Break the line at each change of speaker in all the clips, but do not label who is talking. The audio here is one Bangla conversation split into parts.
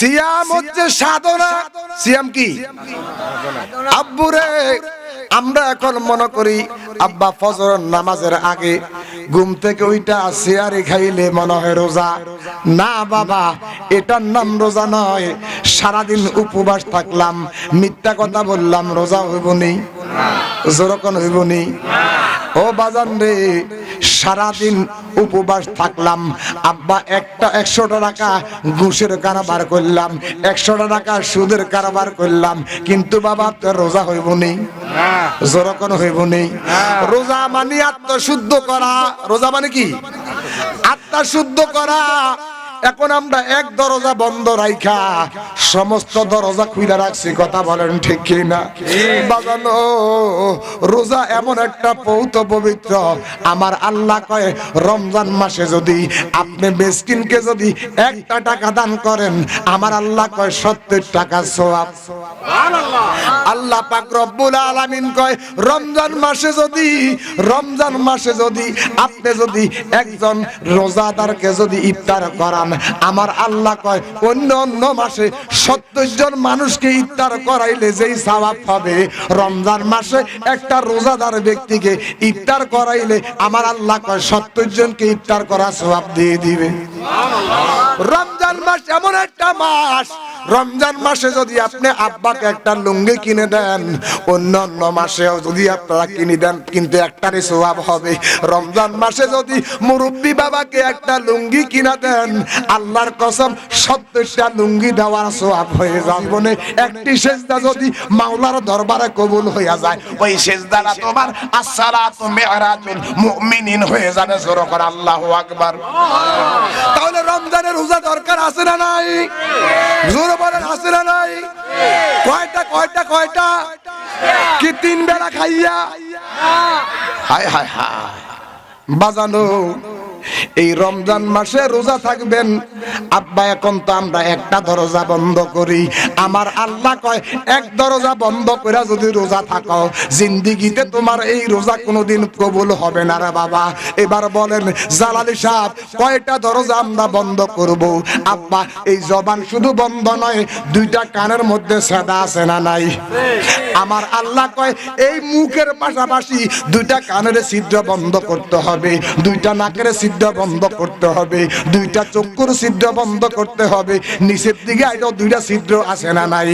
সিয়াম হচ্ছে সাধনা। সিয়াম কি? আব্বুরে আমরা এখন মনে করি আব্বা ফজর নামাজের আগে ঘুম থেকে ওইটা সিয়ারি খাইলে মনে হয় রোজা। না বাবা এটার নাম রোজা নয়। সারাদিন উপবাস থাকলাম মিথ্যা কথা বললাম রোজা হইব নি। যেরকম হইব নি ও বাজান রে সারাদিন উপবাস থাকলাম। আব্বা একটা একশোটা টাকা ঘুষের কারবার করলাম একশোটা টাকা সুদের কারবার করলাম কিন্তু বাবা তোর রোজা হইব নি যেরকম হইব নি রোজা মানে আত্মশুদ্ধ করা রোজা মানে কি? আত্মা শুদ্ধ করা। এখন আমরা এক দরজা বন্ধ রাইখা, সমস্ত দরজা খুইলা রাখছি, কথা বলেন ঠিক কি না বাজানো, রোজা এমন একটা পৌত পবিত্র, আমার আল্লাহ কয়, রমজান মাসে যদি আপনি বেসকিনকে যদি একটা টাকা দান করেন, আমার আল্লাহ কয়, সত্তর টাকা সোয়াব। আল্লাহ পাক রব্বুল আলামিন কয়, রমজান মাসে যদি, রমজান মাসে যদি আপনি যদি একজন রোজাদারকে যদি ইফতার করান আমার আল্লাহ কয় অন্য অন্য মাসে সত্তর জন মানুষকে ইফতার করাইলে যেই স্বভাব হবে রমজান মাসে একটা রোজাদার ব্যক্তিকে ইফতার করাইলে আমার আল্লাহ কয় সত্তর জনকে ইফতার করা স্বভাব দিয়ে দিবে। রমজান মাস এমন একটা মাস। রমজান মাসে যদি আপনি আব্বাকে একটা লুঙ্গি কিনে দেন অন্য অন্য মাসেও যদি আপনারা কিনে দেন, কিন্তু একটারই সোয়াব হবে। রমজান মাসে যদি মুরব্বী বাবাকে একটা লুঙ্গি কিনে দেন, আল্লাহর কসম, সত্তরটা লুঙ্গি দেওয়ার সোয়াব হয়ে যায়। জীবনে একটি সেজদা যদি মাওলার দরবারে কবুল হইয়া যায়, ওই সেজদাটা তোমার আসসালাতু মিরাজুল মুমিনিন হয়ে যাবে। জোরে করে আল্লাহু আকবার। তাহলে রমজানের রোজা দরকার আছে না নাই? জোরে বলেন, আছে না নাই? কয়টা কয়টা কয়টা? কি তিন বেলা খাইয়া? হায় হায় হায়। বাজানো। এই রমজান মাসে রোজা থাকবেন। আব্বা, এখন তো আমরা একটা দরজা বন্ধ করি। আমার আল্লাহ কয়, এক দরজা বন্ধ করে যদি রোজা থাকো, জিন্দিগিতে তোমার এই রোজা কোনোদিন কবুল হবে না রে বাবা। এবার বলেন, জালালি সাহেব, কয়টা দরজা আমরা বন্ধ করব? আব্বা, এই জবান শুধু বন্ধ নয়, দুইটা কানের মধ্যে সেদা আছে না নাই? আমার আল্লাহ কয়, এই মুখের পাশাপাশি দুইটা কানের ছিদ্র বন্ধ করতে হবে, দুইটা নাকের ছিদ্র বন্ধ করতে হবে। দুইটা চক্ষুর ছিদ্র বন্ধ করতে হবে। নিচের দিকে আইলো দুইটা ছিদ্র আছে না নাই?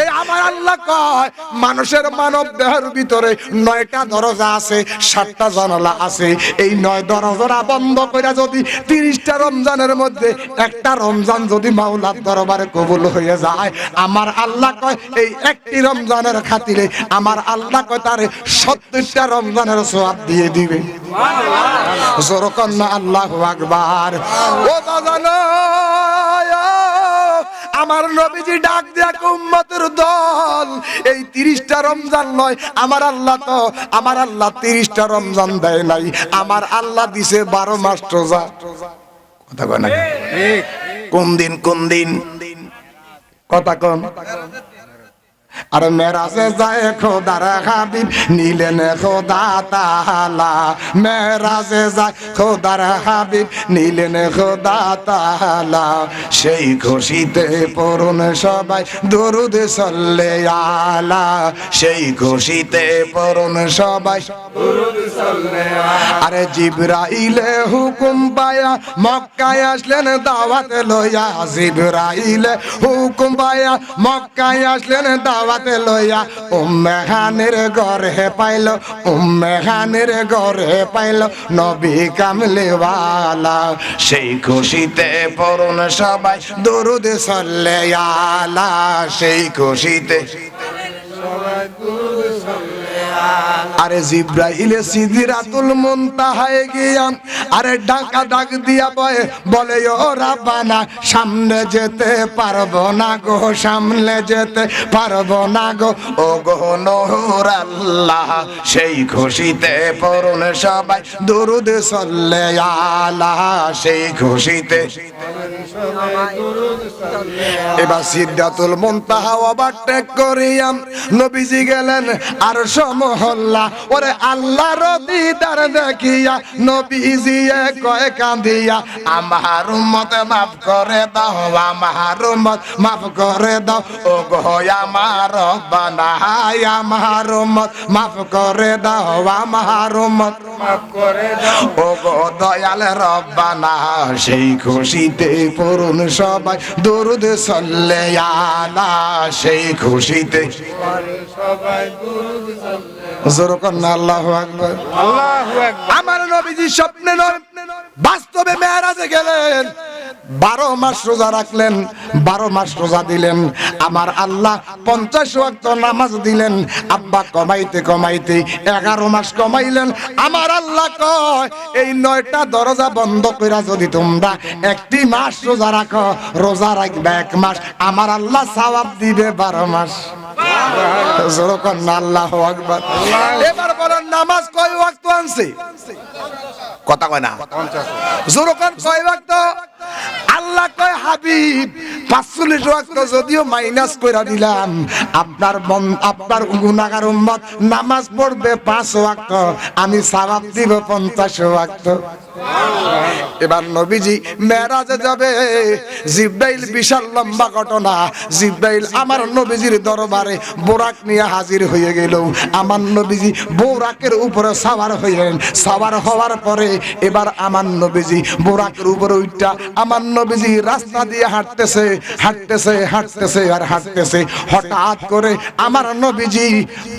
এই আমার আল্লাহ কয়, মানুষের মানব দেহের ভিতরে নয়টা দরজা আছে, সাতটা জানালা আছে। এই নয় দরজা বন্ধ করে যদি তিরিশটা রমজানের মধ্যে একটা রমজান যদি মাওলার দরবারে কবুল হয়ে যায়, আমার আল্লাহ কয়, এই একটি রমজানের খাতিরে আমার আল্লাহ কয়, তারে সত্তরটা রমজানের সোয়াব দিয়ে দিবে। জোরকন না আল্লাহ আকবার। ও বাজানো আমার নবীজি ডাক দেয়া উম্মতের দল? এই তিরিশটা রমজান নয় আমার আল্লাহ তো আমার আল্লাহ তিরিশটা রমজান দেয় নাই আমার আল্লাহ দিছে বারো মাস রোজা। কথা কয় না কোন দিন কোন দিন? কথা কোন। আর মেরাজে যায় খোদার হাবিব, নিলেন খোদা তালা মেরাজে যায় খোদার হাবিব, নিলেন খোদা তালা সেই খুশিতে পড়ুন সবাই, দরুদ সল্লে আলা। সেই খুশিতে পড়ুন সবাই। আরে জিব্রাইলে হুকুম পায়া, মক্কায় আসলেন দাওয়াত লইয়া। জিব্রাইলে হুকুম পায়া, মক্কায় আসলেন দাওয়াত লইয়া উম্মেহানের ঘরে পাইল উম্মেহানের ঘরে পাইল নবী কামলেওয়ালা। সেই খুশিতে পড়ুন সবাই দরুদ সল্লে আলা, সেই খুশিতে আরে জিব্রাইলে সিদিরাতুল মুনতাহায় গিয়া আরে ডাকা ডাক দিয়া বয়ে, বলে, ও রাব্বানা, সামনে যেতে পারব না গো, সামনে যেতে পারব না গো। ও গো নহর আল্লাহ, সেই খুশিতে পড়ুন সবাই, দরুদ সল্লে আলা, সেই খুশিতে। এবার সিদ্ধাতুল মুনতাহা ওভারটেক করিয়াম নবীজি গেলেন, আর সমূহ মহল্লা ওরে আল্লাহর দিদার দেখিয়া নবীজি কয় কাঁদিয়া, আমার উম্মত মাফ করে দাও, আমার উম্মত মাফ করে দাও ও গো আমার বানাই আমার উম্মত মাফ করে দাও, আমার উম্মত
মাফ করে দাও
ও গো দয়াল রব্বানা, সেই খুশিতে পড়ুন সবাই দরুদ সল্লে আলা, সেই খুশিতে
সবাই দুরুদ সাল্লাল্লাহু
আমার নবীজি স্বপ্নে বাস্তবে মেয়ারাজে গেলেন বারো মাস রোজা রাখলেন বারো মাস রোজা দিলেন আমার আল্লাহ পঞ্চাশ ওয়াক্ত নামাজ দিলেন আব্বা কমাইতে কমাইতে এগারো মাস কমাইলেন আমার আল্লাহ কয় এই নয়টা দরজা বন্ধ কইরা যদি তোমরা একটি মাস রোজা রাখো রোজা রাখবে এক মাস আমার আল্লাহ সওয়াব দিবে বারো মাস। জোরকন আল্লাহ আকবার এবার বলেন নামাজ কয় ওয়াক্ত আনছে? কথা কয় না? জোরকন কয় ওয়াক্ত? আল্লাহ কয়, হাবিব, পাঁচচল্লিশ ওয়াক্ত যদিও মাইনাস কইরা দিলাম, আপনার মন, আপনার গুনাগার উম্মত নামাজ পড়বে পাঁচ ওয়াক্ত, আমি সওয়াব দিব পঞ্চাশ ওয়াক্ত। এবার নবীজি মেরাজে যাবে। জিব্রাইল বিশাল লম্বা ঘটনা। জিব্রাইল আমার নবীজির দরবারে বোরাক নিয়ে হাজির হয়ে গেল। আমার নবীজি বোরাকের উপরে সাওয়ার হইলেন। সাওয়ার হওয়ার পরে এবার আমার নবীজি বোরাকের উপরে উঠটা আমার নবীজি রাস্তা দিয়ে হাঁটতেছে হাঁটতেছে হাঁটতেছে আর হাঁটতেছে। হঠাৎ করে আমার নবীজি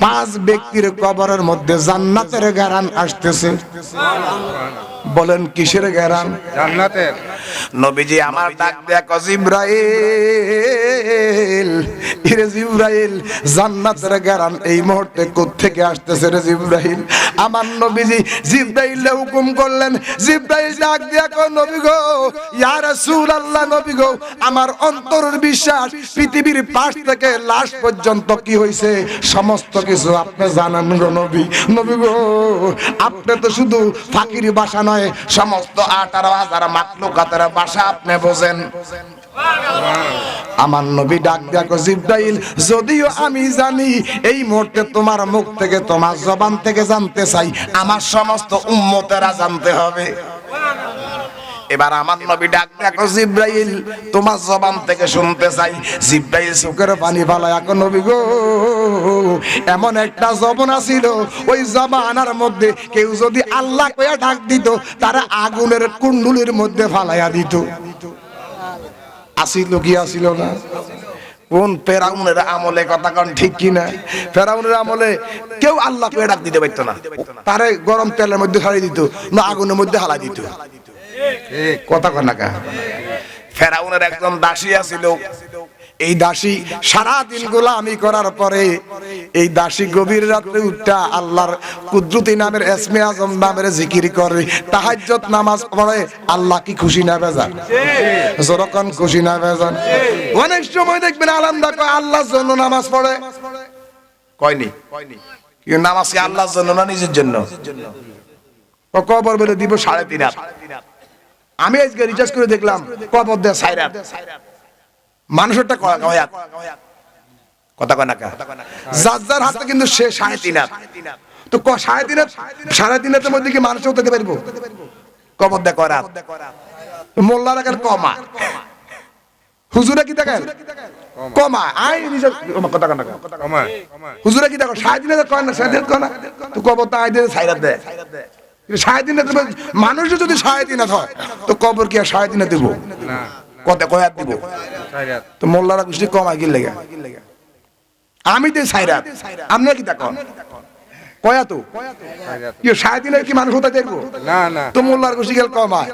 পাঁচ ব্যক্তির কবরের মধ্যে জান্নাতের গারান আসতেছে। বলেন কিসের গ্যারান
জান্নাতের।
নবীজি আমার ডাক দেখো জিব্রাইল ইরে জিব্রাইল জান্নাতের গ্যারান এই মুহূর্তে কোত্থেকে আসতেছে রে জিব্রাইল? আমার নবীজি জিব্রাইল হুকুম করলেন, জিব্রাইল ডাক দেখো নবী গো, ইয়া রাসূলুল্লাহ, নবী গো, আমার অন্তরের বিশ্বাস পৃথিবীর পাশ থেকে লাশ পর্যন্ত কি হইছে? সমস্ত কিছু আপনি জানেন গো নবী। নবী গো, আপনি তো শুধু ফাকির ভাষা নয়, সমস্ত আঠারো হাজার মাকলুকাতের ভাষা আপনি বোঝেন। আমার নবী ডাক দেখো জিব্রাইল, যদিও আমি জানি এই মুহূর্তে তোমার মুখ থেকে, তোমার জবান থেকে জানতে চাই, আমার সমস্ত উম্মতেরা জানতে হবে। এবার আমার নবী ডাক দেখো জিব্রাইল, তোমার জবান থেকে শুনতে চাই। জিব্রাইল চোখের পানি ফালায় এখন নবী গো, এমন একটা জবন ছিল ওই জবানার মধ্যে কেউ যদি আল্লাহ কয়া ডাক দিত, তারা আগুনের কুণ্ডুলির মধ্যে ফালাইয়া দিত। আসিল কি আসিল না। কোন ফেরাউনের আমলে কথা কন ঠিক কি না ফেরাউনের আমলে কেউ আল্লাহ কে ডাক দিতে পারতো না। তারে গরম তেলের মধ্যে ছাড়িয়ে দিত, না আগুনের মধ্যে হালা দিত। কথা কন না ফেরাউনের একজন দাসী আছিল এই দাসী সারা দিন গোলামি করার পরে এই দাসী গভীর রাত্রে উঠটা আল্লাহর কুদরতি নামের এসমে আজম নামের জিকির করে তাহাজ্জত নামাজ পড়ে আল্লাহ কি খুশি না বেজান যখন খুশি না বেজান অনেক সময় দেখবেন আলামদা কয় আল্লাহর জন্য নামাজ পড়ে। কয়নি? নামাজ কি আল্লাহর জন্য না নিজের জন্য? কবর বলে দিব সাড়ে তিন আমি আজকে রিচার্জ করে দেখলাম কবর দেয় সাইরা মানুষেরটা হাত? কথা যার যার হাতে কিন্তু সে সাড়ে তিন হাত। তো সাড়ে তিন হাত? সাড়ে তিন হাতের মধ্যে কি মানুষ হতে পারব? কবর রাত মোল্লা রাখার কমা হুজুরা কি দেখেন কমা আই নিজের কথা কয় না কা?
কমা কমা
হুজুরা কি দেখো সাড়ে তিন হাজার কয় না? সাড়ে তিন কয় না? তো কবর তো আই দিয়ে সাইরা দেয়। সাড়ে তিন হাজার মানুষও যদি সাড়ে তিন হাত হয় তো কবর কি আর সাড়ে তিন হাত দিব?
না।
কত কয়াত দিব তো মোল্লারা কম আগির লেগে। আমি তো সাইরাত। আপনার কি দেখো কয়া তো?
সাইরাত।
সাড়ে তিন কি মানুষ হতে দেখব?
না না।
তো মোল্লার গোষ্ঠী গেল কমায়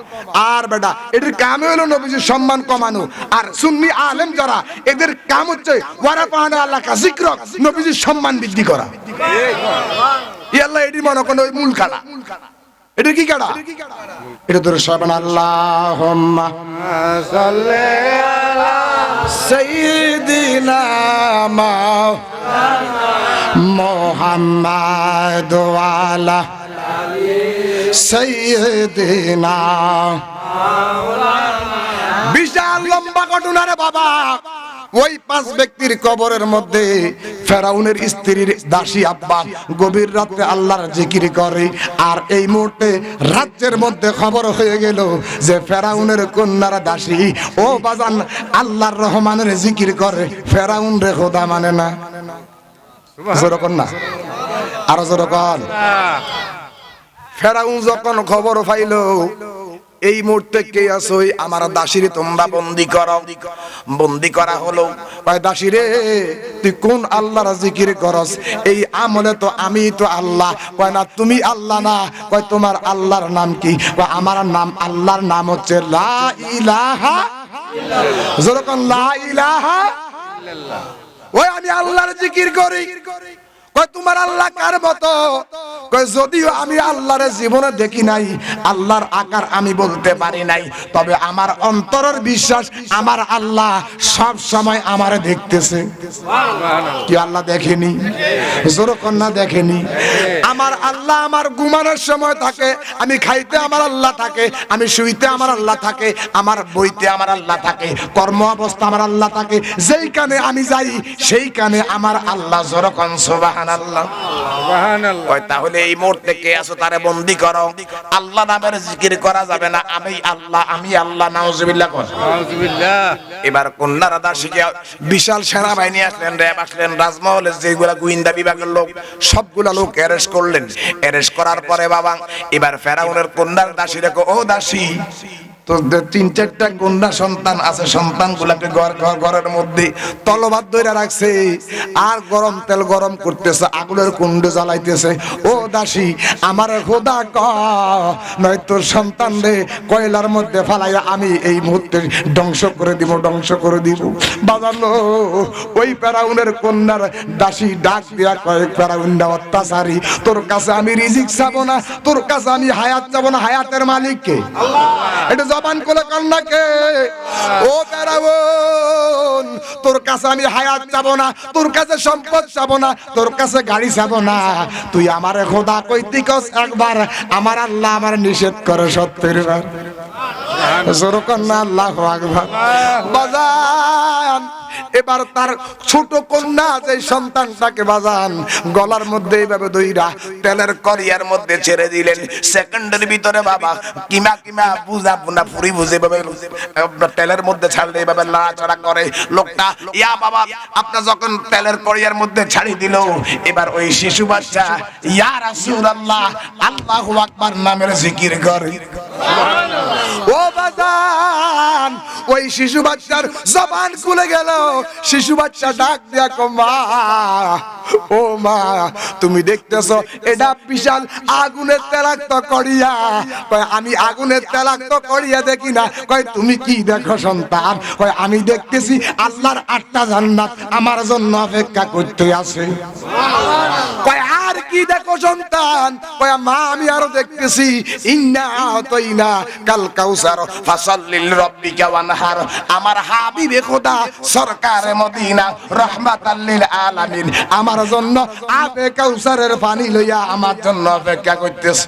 আর বেটা এটির কামে হলো নবীজির সম্মান কমানো। আর সুন্নি আলেম যারা এদের কাম হচ্ছে ওয়ারা পাহাড়া আল্লাহ জিক্র নবীজির সম্মান বৃদ্ধি করা। এটি মনে কোনো মূল কালা এটা কি কাটা এটা তোর সবান আল্লাহ সঈদিনা মোহাম্মদ ওয়ালা বিশাল লম্বা ঘটনা রে বাবা। ওই পাঁচ ব্যক্তির কবরের মধ্যে ফেরাউনের স্ত্রীর দাসী আব্বা গভীর রাত্রে আল্লাহর জিকির করে। আর এই মুহূর্তে রাজ্যের মধ্যে খবর হয়ে গেল যে ফেরাউনের কন্যার দাসী ও বাজান আল্লাহর রহমানের জিকির করে। ফেরাউন রে খোদা মানে না। যেরকম না। আরও যেরকম ফেরাউন যখন খবর পাইল এই মুহূর্তে কে আছো? আমার দাসিরে তোমরা বন্দি করো। বন্দি করা হলো। কয়, দাসিরে, তুই কোন আল্লাহর জিকির করস? এই আমলে তো আমি তো আল্লাহ। কয়, না, তুমি আল্লাহ না। কয়, তোমার আল্লাহর নাম কি? আমার নাম, আল্লাহর নাম হচ্ছে লা ইলাহা যেরকম লা ইলাহা ওই, আমি আল্লাহর জিকির করি। কয় তোমার আল্লাহ কার মতো? কয় যদিও আমি আল্লাহর জীবনে দেখি নাই আল্লাহর আকার আমি বলতে পারি নাই তবে আমার অন্তরের বিশ্বাস আমার আল্লাহ সব সময় আমার দেখতেছে। কি আল্লাহ দেখেনি? জোরকন্যা দেখেনি? আমার আল্লাহ আমার ঘুমানোর সময় থাকে আমি খাইতে আমার আল্লাহ থাকে আমি শুইতে আমার আল্লাহ থাকে আমার বইতে আমার আল্লাহ থাকে কর্ম অবস্থা আমার আল্লাহ থাকে যেইখানে আমি যাই সেইখানে আমার আল্লাহ জোরকন সোবাহান আল্লাহ
সুবহানাল্লাহ
তাহলে এই মুহূর্তে কে আছো তারে বন্দি করো। আল্লাহ নামের জিকির করা যাবে না। আমি আল্লাহ আমি আল্লাহ নাউজুবিল্লাহ কর। এবার বিশাল সেনাবাহিনী আসলেন র্যাব আসলেন রাজমহলের যেগুলা গোয়েন্দা বিভাগের লোক সবগুলা লোক অ্যারেস্ট করলেন। অ্যারেস্ট করার পরে বাবা এবার ফেরাউনের কন্যার দাসী রেখো ও দাসী তো তিন চারটা কন্যা সন্তান আছে সন্তান গুলাকে ঘর ঘর ঘরের মধ্যে তলবাদ ধরে রাখছে। আর গরম তেল গরম করতেছে, আগুনের কুণ্ড জ্বালাইতেছে। ও দাসী, আমার খোদা ক। নয় তোর সন্তান রে, কয়লার মধ্যে ফালাইয়া আমি এই মুহূর্তে ধ্বংস করে দিব, ধ্বংস করে দিব। বাজানো ওই প্যারাউনের কন্যার দাসী ডাক দিয়া কয়েক প্যারাউন্ডা অত্যাচারী, তোর কাছে আমি রিজিক চাবো না, তোর কাছে আমি হায়াত চাবো না, হায়াতের মালিককে এটা জবান কোলে কন্যাকে ও প্যারাউন তোর কাছে আমি হায়াত চাবো না, তোর কাছে সম্পদ চাবো না, তোর কাছে গাড়ি চাবো না। তুই আমার খোদা কইতিকস একবার। আমার আল্লাহ আমার নিষেধ করে সত্যের বার জোরকন্যা আল্লাহ আকবার। বাজান এবার তার ছোট কন্যা যে সন্তানটাকে বাজান গলার মধ্যে এইভাবে দইরা তেলের করিয়ার মধ্যে ছেড়ে দিলেন। সেকেন্ডের ভিতরে বাবা কিমা কিমা বুঝা বুনা ফুরি বুঝে ভাবে তেলের মধ্যে ছাড়লে এইভাবে নাড়াচাড়া করে। লোকটা ইয়া বাবা আপনার যখন তেলের করিয়ার মধ্যে ছাড়ি দিল এবার ওই শিশু বাচ্চা ইয়া রাসূলুল্লাহ আল্লাহু আকবার নামের জিকির করে। ও বাজান ওই শিশু বাচ্চার জবান খুলে গেল। শিশু বাচ্চা ডাক দিয়া মা, ও মা, তুমি দেখতেছো, এটা বিশাল আগুনের তেলাক্ত করিয়া। কয়, আমি আগুনের তেলাক্ত করিয়া দেখি না। কয়, তুমি কি দেখো সন্তান? কয়, আমি দেখতেছি আল্লাহর আটটা জান্নাত আমার জন্য অপেক্ষা করতে আছে। কয় কি দেখো সন্তান? কয় মা আমি আরও দেখতেছি। ইন্না কাল কাউসার, ফাসাল্লিল রাব্বিকা ওয়ানহার। আমার হাবিবে খোদা মদিনা আলামিন। আমার জন্য আবে কাউসারের পানি লইয়া আমার জন্য অপেক্ষা করতেছে।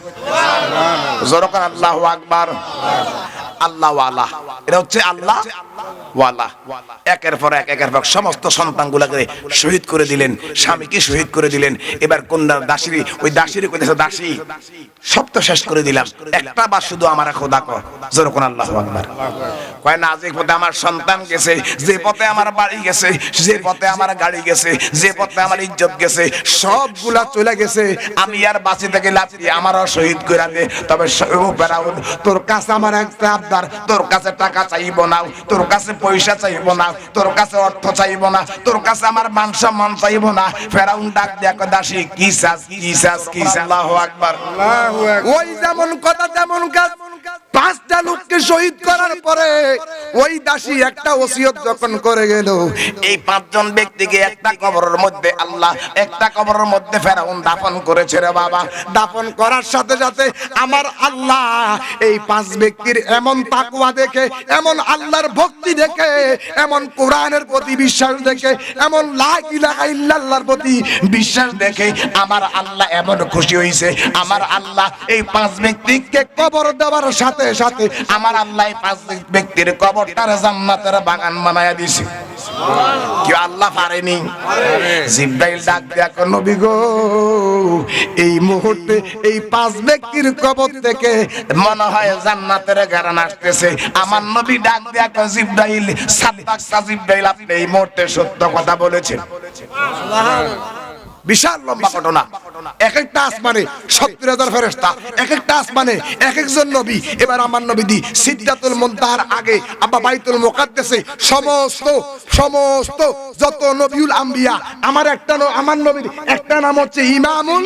জোরকার আল্লাহু আকবার। আল্লাহ এটা হচ্ছে আল্লাহ। ওয়ালা। একের পর এক, একের পর সমস্ত সন্তানগুলাকে শহীদ করে দিলেন। স্বামীকে শহীদ করে দিলেন। এবার কন্যা দাসিরি ওই দাসিরি কইতেছে, দাসী সব তো শেষ করে দিলাম। একটা বার শুধু আমার খোদা কর। জোর কোন আল্লাহ আকবার। কয়, না, যে পথে আমার সন্তান গেছে, যে পথে আমার বাড়ি গেছে, যে পথে আমার গাড়ি গেছে, যে পথে আমার ইজ্জত গেছে, সবগুলা চলে গেছে। আমি আর বাঁচি থেকে লাফি আমারও শহীদ করে দে। তবে তোর কাছে আমার একটা আবদার। তোর কাছে টাকা চাইব না। তোর কাছে পয়সা চাইব না তোর কাছে অর্থ চাইব না তোর কাছে আমার মাংস মন চাইব না। ফেরাউন ডাক দেখো দাসী কি চাস কি চাস কি চাস? আল্লাহু আকবার
আল্লাহু আকবার।
ওই যেমন কথা তেমন কাজ। পাঁচটা লোককে শহীদ করার পরে ওই দাসী একটা ওসিয়ত যখন করে গেল, এই পাঁচজন ব্যক্তিকে একটা কবরের মধ্যে আল্লাহ, একটা কবরের মধ্যে ফেরাউন দাফন করেছে রে বাবা। দাফন করার সাথে সাথে আমার আল্লাহ এই পাঁচ ব্যক্তির এমন তাকুয়া দেখে, এমন আল্লাহর ভক্তি দেখে, এমন কোরআনের প্রতি বিশ্বাস দেখে, এমন লা ইলাহা ইল্লাল্লাহর প্রতি বিশ্বাস দেখে আমার আল্লাহ এমন খুশি হইছে। আমার আল্লাহ এই পাঁচ ব্যক্তিকে কবর দেওয়ার সাথে সাথে আমার আল্লাহ এই পাঁচ ব্যক্তির কবরটার জান্নাতের বাগান বানায়া দিছে কি আল্লাহ পারেনি। জিব্রাইল ডাক কো নবী গো এই মুহূর্তে এই পাঁচ ব্যক্তির কবর থেকে মনে হয় জান্নাতের গারান আসতেছে। আমার নবী ডাক কো জিব্রাইল সাদ্দাক জিব্রাইল আপনি এই মুহূর্তে সত্য কথা বলেছেন। বিশাল লম্বা ঘটনা। এক একটা আসমানে সত্তর হাজার ফেরেস্তা এক একটা আসমানে এক একজন নবী। এবার আমার নবী দি সিদ্ধাতুল মন্তার আগে আব্বা বাইতুল মোকাদ্দেশে সমস্ত সমস্ত যত নবীউল আম্বিয়া আমার একটা আমার নবীর একটা নাম হচ্ছে ইমামুল।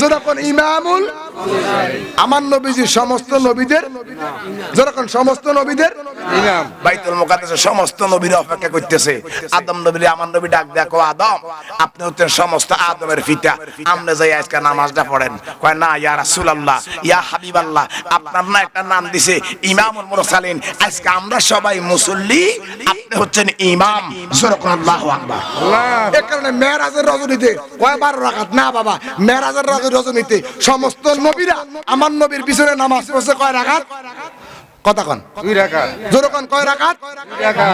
যখন ইমামুল। আমার নবীজি সমস্ত নবীদের যখন সমস্ত নবীদের
ইনাম
বাইতুল মুকাদ্দাসে সমস্ত নবীর অপেক্ষা করতেছে। আদম নবীর আমার নবী ডাক দেখো আদম আপনি হচ্ছেন সমস্ত আদমের পিতা। আপনি যাই আজকে নামাজটা পড়েন। কয় না ইয়া রাসূলুল্লাহ ইয়া হাবিবাল্লাহ আপনার না একটা নাম দিছে ইমামুল মুরসালিন। আজকে আমরা সবাই মুসল্লি আপনি হচ্ছেন ইমাম। সুরকুন আল্লাহু আকবার।
আল্লাহ।
এ কারণে মেরাজের রজনীতে কয় বারো রাখাত? না বাবা মেরাজের রজনীতে সমস্ত নবীরা আমার নবীর পিছনে নামাজ পড়ছে কয় রাখাত কথা কন।
দুই
যেরকম কয় রাকাত?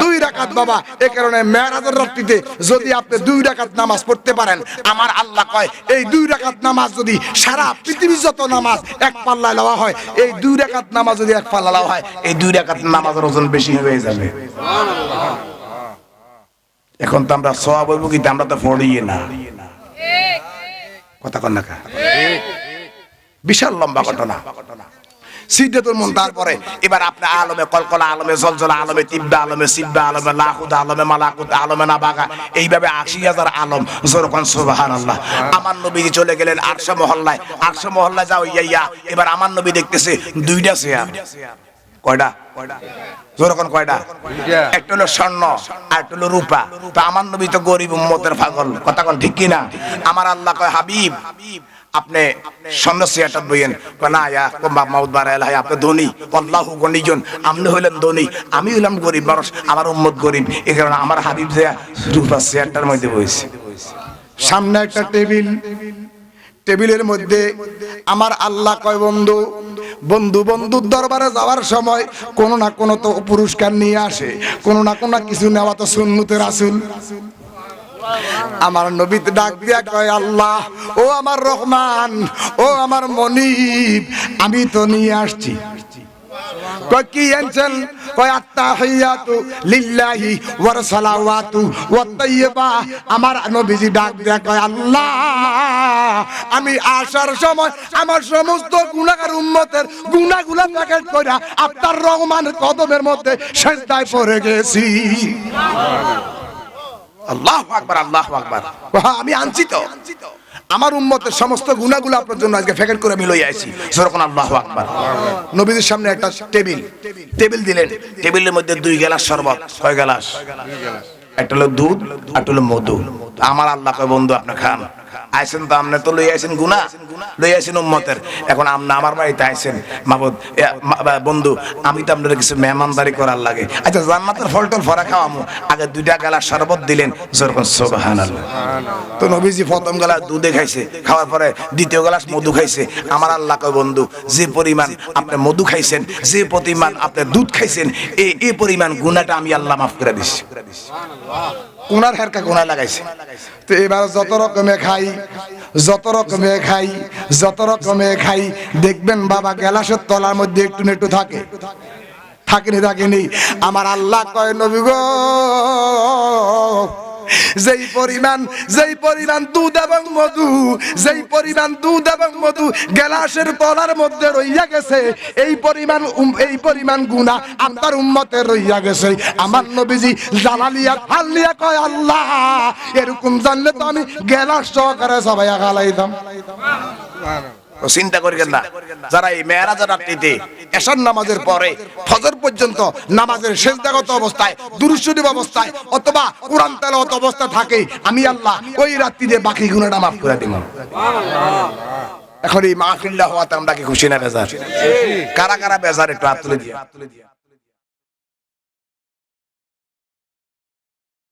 দুই রাকাত। বাবা এই কারণে মেরাজের রাত্রিতে যদি আপনি দুই রাকাত নামাজ পড়তে পারেন আমার আল্লাহ কয় এই দুই রাকাত নামাজ যদি সারা পৃথিবীর যত নামাজ এক পাল্লায় লওয়া হয় এই দুই রাকাত নামাজ যদি এক পাল্লা লওয়া হয় এই দুই রাকাত নামাজের ওজন বেশি হয়ে যাবে। এখন তো আমরা সব হইব কিন্তু আমরা তো পড়ি না। কথা কন না কা? বিশাল লম্বা ঘটনা। সিদ্ধাতুল মন তারপরে এবার আপনি আলমে কলকলা আলমে জলজলা আলমে তিব্বা আলমে সিব্বা আলমে লাহুদ আলমে মালাকুত আলমে নাবাগা এইভাবে আশি হাজার আলম জোরকন সুবাহান আল্লাহ আমার নবী চলে গেলেন আটশো মহল্লায়। আটশো মহল্লায় যাও ইয়া ইয়া এবার আমার নবী দেখতেছে দুইটা চেয়ার কয়টা? জোরকন কয়টা? একটা হলো স্বর্ণ আর একটা হলো রূপা। তো আমার নবী তো গরিব উম্মতের পাগল। কথা কোন ঠিক কিনা? আমার আল্লাহ কয় হাবিব আপনি স্বর্ণ সিয়াটা বইয়েন না ইয়া কম্বা মাউদ বারাইল হাই আপনি ধনী। আল্লাহু গনিজন। আপনি হইলেন ধনী। আমি হইলাম গরিব মানুষ, আমার উম্মত গরিব। এই কারণে আমার হাবিব যে রূপা চেয়ারটার মধ্যে বইছে। সামনে একটা টেবিল। টেবিলের মধ্যে আমার আল্লাহ কয়, বন্ধু বন্ধু, বন্ধুর দরবারে যাওয়ার সময় কোনো না কোনো তো পুরস্কার নিয়ে আসে। কোনো না কোনো কিছু নেওয়া তো সুন্নতের আসুন আমার নবীতে ডাক দিয়া কয়, আল্লাহ, ও আমার রহমান, ও আমার মনিব, আমি তো নিয়ে আসছি। কি আনছেন? কয়, আত্তাহিয়াতু আমার নবীজি ডাক দেয়া কয়, আল্লাহ, আমি আসার সময় আমার সমস্ত গুনাহগার উম্মতের গুনাহগুলা প্যাকেট কইরা আপনার রহমানের কদমের মধ্যে সেজদায় পড়ে গেছি। আল্লাহু আকবার আল্লাহ আকবার। হ্যাঁ আমি আনছি তো। আমার উম্মতের সমস্ত গুণাগুলো আপনার জন্য আজকে ফেকেট করে আমি লই আইছি। সেরকম আল্লাহ আকবার। নবীদের সামনে একটা টেবিল টেবিল দিলেন। টেবিলের মধ্যে দুই গ্লাস শরবত ছয় গ্লাস? একটা হলো দুধ একটা হলো মধু। আমার আল্লাহ বন্ধু আপনি খান। আইছেন তো আপনি তো লই আইছেন গুনা লই আইছেন উম্মতের। এখন আপনি আমার বাড়িতে আইছেন। মাবুদ বন্ধু আমি তো আপনার কিছু মেহমানদারি করার লাগে। আচ্ছা জান্নাতের ফল টল ফরা খাওয়ামু। আগে দুইটা গেলা শরবত দিলেন যেরকম সুবহানাল্লাহ। তো নবীজি প্রথম গেলা দুধে খাইছে খাওয়ার পরে দ্বিতীয় গ্লাস মধু খাইছে। আমার আল্লাহ কয় বন্ধু যে পরিমাণ আপনি মধু খাইছেন যে পরিমাণ আপনি দুধ খাইছেন এই এই পরিমাণ গুণাটা আমি আল্লাহ মাফ করে দিচ্ছি কোনার হেরকা কোনা লাগাইছে। তো এবার যত রকমে খাই যত রকমে খাই, যত রকমে খাই, দেখবেন বাবা গেলাসের তলার মধ্যে একটু একটু থাকে। থাকেনি থাকেনি। আমার আল্লাহ কয়, নবী গো যেই পরিমাণ যেই পরিমাণ দুধ এবং মধু, যেই পরিমাণ দুধ এবং মধু গ্লাসের তলার মধ্যে রইয়া গেছে, এই পরিমাণ এই পরিমাণ গুণা আপনার উম্মতে রইয়া গেছে। আমার নবীজি জালালিয়া ফাল্লিয়া কয়, আল্লাহ, এরকম জানলে তো আমি গ্লাস সহকারে সবাই গালাইতাম তো চিন্তা করিবেন না। যারা এই মেয়েরাজের রাত্রিতে এশার নামাজের পরে ফজর পর্যন্ত নামাজের শেষদাগত অবস্থায় দুরুশরীফ অবস্থায় অথবা কোরআন তেলাওয়াত অবস্থা থাকে, আমি আল্লাহ ওই রাত্রিতে বাকি গুণাটা মাফ করে দিব। এখন এই মাহফিল্লা হওয়াতে আমরা কি খুশি না বেজার? কারা কারা বেজার একটু হাত তুলে দিয়ে।